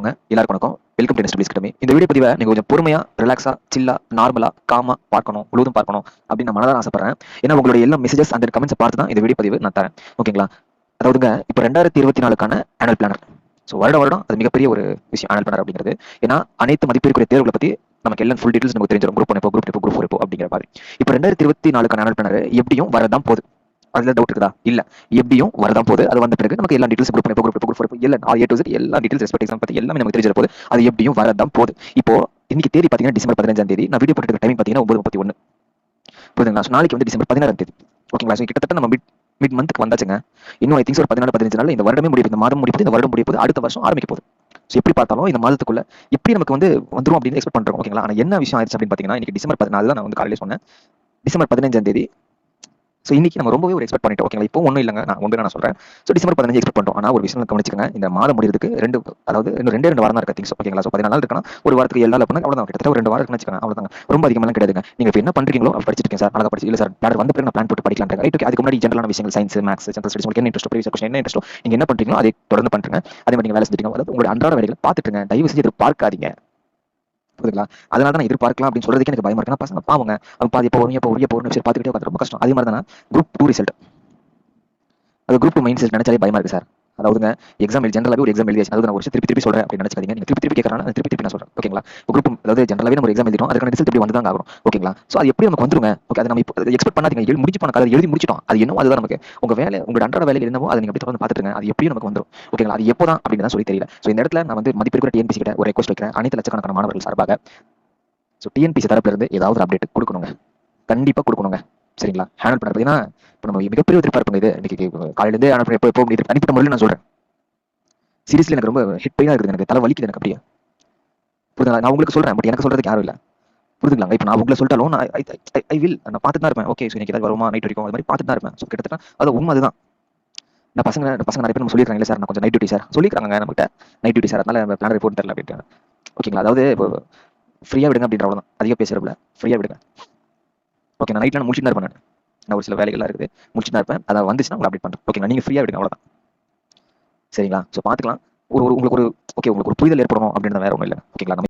போங்க எல்லாருக்கும் வணக்கம். வெல்கம் டு நெஸ்ட் அகாடமி இந்த வீடியோ பதிவை நீங்க கொஞ்சம் பொறுமையா ரிலாக்ஸாக சில்லா நார்மலா காமா பார்க்கணும் முழுவதும் பார்க்கணும் அப்படின்னு நான் மனதாக ஆசைப்படுறேன். ஏன்னா உங்களுடைய எல்லா மெசேஜஸ் அந்த கமெண்ட்ஸ் பார்த்து தான் இந்த வீடியோ பதிவு நான் தரேன். ஓகேங்களா அதாவதுங்க இப்போ ரெண்டாயிரத்தி இருபத்தி நாலுக்கான ஆனுவல் பிளானர் ஸோ வருடம் வருடம் அது மிகப்பெரிய ஒரு விஷயம் ஆனுவல் பிளானர் அப்படிங்கிறது. ஏன்னா அனைத்து மதிப்பிற்குரிய தேர்வுகளை பத்தி நமக்கு எல்லாம் ஃபுல் டீட்டெயில்ஸ் நமக்கு தெரிஞ்சிடும் குரூப் ஒன் இப்போ குரூப் இப்போ குரூப் ஃபோர் இப்போ அப்படிங்கிற மாதிரி. இப்போ ரெண்டாயிரத்தி இருபத்தி நாலுக்கான ஆனுவல் பிளானர் எப்படியும் வரதான் போகுது. அதுல டவுட் இருக்குதா? இல்ல. எப்படியும் வரதான் போகுது. அது வந்த பிறகு நமக்கு எல்லா டீட்டெயில்ஸ் குரூப் இப்போ குரூப் குரூப் எல்லா ஏ டு எல்லா டீட்டெயில்ஸ் ரெஸ்பெக்ட் எக்ஸாம் பத்தி எல்லாமே நமக்கு தெரிஞ்சிட போகுது. அது எப்படியும் வரதான் போகுது. இப்போ இன்னைக்கு தேதி பாத்தீங்கன்னா டிசம்பர் பதினஞ்சாம் தேதி. நான் வீடியோ போட்டு டைம் பாத்தீங்கன்னா ஒன்பது முப்பத்தி ஒன்று புரியுதுங்களா? நாளைக்கு வந்து டிசம்பர் பதினாறாம் தேதி. ஓகேங்களா கிட்டத்தட்ட நம்ம மிட் மிட் மந்த்துக்கு வந்தாச்சுங்க. இன்னும் ஐ திங்க்ஸ் ஒரு பதினாலு பதினஞ்சு நாள் இந்த வருடமே முடிவு இந்த மாதம் முடிப்பது இந்த வருடம் முடியுது அடுத்த வருஷம் ஆரம்பிக்க போகுது. ஸோ எப்படி பார்த்தாலும் இந்த மாதத்துக்குள்ள எப்படி நமக்கு வந்து வந்துடும் அப்படின்னு எக்ஸ்பெக்ட் பண்றோம். ஓகேங்களா ஆனா என்ன விஷயம் ஆயிடுச்சு அப்படின்னு பாத்தீங்கன்னா இன்னைக்கு டிசம்பர் பதினாலு தான் நான் வந்து காலையில் சொன்னேன். டிசம்பர் பதினஞ்சாம் தேதி ஸோ இன்னைக்கு நம்ம ரொம்பவே ஒரு எக்ஸ்பெக்ட் பண்ணிட்டோம். ஓகேங்களா இப்போ ஒன்றும் இல்லைங்க. நான் ஒன்று நான் சொல்றேன். ஸோ டிசம்பர் பதினஞ்சு எக்ஸ்பெக்ட் பண்ணிட்டோம். ஆனால் ஒரு விஷயம் கவனிச்சுக்கங்க. இந்த மாதம் முடியறதுக்கு ரெண்டு அதாவது இன்னும் ரெண்டு ரெண்டு வாரம் தான் இருக்கு ஓகேங்களா ஸோ பதினாலு நாள் ஒரு வாரத்துக்கு எல்லா நாள் அப்படின்னா அவ்வளோதான் கிட்டத்தட்ட ஒரு ரெண்டு வாரம் இருக்குன்னு வச்சுக்கோங்க. அவ்வளோதாங்க ரொம்ப அதிகமாக கிடையாது நீங்க இப்போ என்ன பண்றீங்களோ படிச்சிருக்கேன் சார். அழகாக படிச்சு இல்லை சார் வந்து வந்த நான் பிளான் போட்டு படிக்கலாம் ரைட் ஓகே அதுக்கு முன்னாடி ஜென்ரலான விஷயங்கள் சயின்ஸ் மேக்ஸ் ஜென்ரல் ஸ்டடிஸ் உங்களுக்கு என்ன இன்ட்ரெஸ்ட் ப்ரீவியஸ் கொஸ்டின் என்ன இன்ட்ரெஸ்ட் நீங்கள் என்ன பண்ணுறீங்களோ அதை தொடர்ந்து பண்ணுங்க அதே மாதிரி நீங்க வேலை செஞ்சுருக்கீங்க அதாவது உங்களுடைய அன்றாட வேலைகளை பார்த்துட்டுங்க தயவு செஞ்சு பார்க்காதீங்க. புரியுதுங்களா? அதனால நான் எதிர்பார்க்கலாம் அப்படின்னு சொல்றதுக்கு எனக்கு பயமா இருக்கு. பசங்க பாவங்க. அவங்க பாதி எப்போ வரும் எப்போ வரும் எப்போ வரும் சரி பார்த்துக்கிட்டே உட்காந்து ரொம்ப கஷ்டம். அதே மாதிரி தான்? குரூப் டூ ரிசல்ட் அது குரூப் டூ மைண்ட் செட் நினைச்சாலே பயமா இருக்கு சார் அதாவதுங்க எக்ஸாம் ஜென்ரலாகவே ஒரு எக்ஸாம் எழுதியாச்சு. அதாவது நான் ஒரு விஷயம் திருப்பி திருப்பி சொல்கிறேன் அப்படின்னு நினச்சிக்காதீங்க. நீங்கள் திருப்பி திருப்பி கேட்கறாங்க திருப்பி திருப்பி நான் சொல்றேன். ஓகேங்களா? குரூப் அதாவது ஜென்ரலாகவே நம்ம எக்ஸாம் எழுதிட்டோம். அதுக்கான ரிசல்ட் இப்படி வந்து தான் ஆகும் ஓகேங்களா? ஸோ அது எப்படி நமக்கு வந்துருங்க? ஓகே அதை நம்ம இப்போ எக்ஸ்பெக்ட் பண்ணாதீங்க. எழுதி முடிச்சு போன கதை எழுதி முடிச்சிட்டோம். அது என்னவோ அதுதான் நமக்கு. உங்க வேலை உங்கள் அன்றாட வேலையில் என்னவோ அதை நீங்க அப்படி தொடர்ந்து பார்த்துட்டு அது எப்படியும் நமக்கு வந்துரும். ஓகேங்களா? அது எப்போ தான் அப்படின்னு தான் சொல்லி தெரியல. ஸோ இந்த இடத்துல நான் வந்து மதிப்பிற்குற டிஎன்பிசி கிட்ட ஒரு ரெக்வஸ்ட் வைக்கிறேன். அனைத்து லட்சக்கணக்கான மாணவர்கள் சார்பாக. ஸோ டிஎன்பிசி தரப்புல இருந்து ஏதாவது அப்டேட் கொடுக்கணுங்க. கண்டிப்பா கொடுக்கணுங்க. சரிங்களா? ஹேண்டில் பண்ண பார்த்தீங்கன்னா இப்போ நம்ம மிகப்பெரிய எதிர்பார்ப்புங்க இது. இன்னைக்கு காலையிலேருந்து அனுப்ப எப்போ எப்போ முடியுது? தனிப்பட்ட முறையில் நான் சொல்கிறேன் சீரியஸ்லி எனக்கு ரொம்ப ஹிட் பெயினாக இருக்குது எனக்கு. தலை வலிக்குது எனக்கு அப்படியே. புரியுதுங்களா நான் உங்களுக்கு சொல்கிறேன் பட் எனக்கு சொல்கிறதுக்கு யாரும் இல்லை. புரிதுங்களா இப்போ நான் உங்களை சொல்லிட்டாலும் நான் ஐ வில் நான் பார்த்துட்டு தான் இருப்பேன். ஓகே ஸோ இன்னைக்கு ஏதாவது வருமா? நைட் வரைக்கும் அது மாதிரி பார்த்துட்டு தான் இருப்பேன். ஸோ கிட்டத்தட்ட அது உண்மை அதுதான். நான் பசங்க பசங்க நிறைய பேர் நம்ம சொல்லியிருக்காங்க சார் நான் கொஞ்சம் நைட் டியூட்டி சார் சொல்லியிருக்காங்க நம்மகிட்ட. நைட் டியூட்டி சார் அதனால பிளான் ரிப்போர்ட் தரல அப்படின்ட்டு. ஓகேங்களா அதாவது இப்போ ஃப்ரீயாக விடுங்க அப்படின்ற அவ்வளோதான் அதிக பேசுறப்பல ஃப்ரீயாக விடுங்க. ஓகே நான் நைட்டில் நான் முடிச்சுட்டு தான் இருப்பேன் நான். நான் ஒரு சில வேலைகள்லாம் இருக்குது. முடிச்சுட்டு தான் இருப்பேன். அதை வந்துச்சுன்னா உங்களை அப்டேட் பண்ணுறேன் ஓகேங்களா நீங்கள் ஃப்ரீயாக விடுங்க அவ்வளோதான் சரிங்களா? ஸோ பார்த்துக்கலாம். ஒரு ஒரு உங்களுக்கு ஒரு ஓகே உங்களுக்கு ஒரு புரிதல் ஏற்படணும் அப்படின்னு வேற ஒன்றும் இல்லை ஓகேங்களா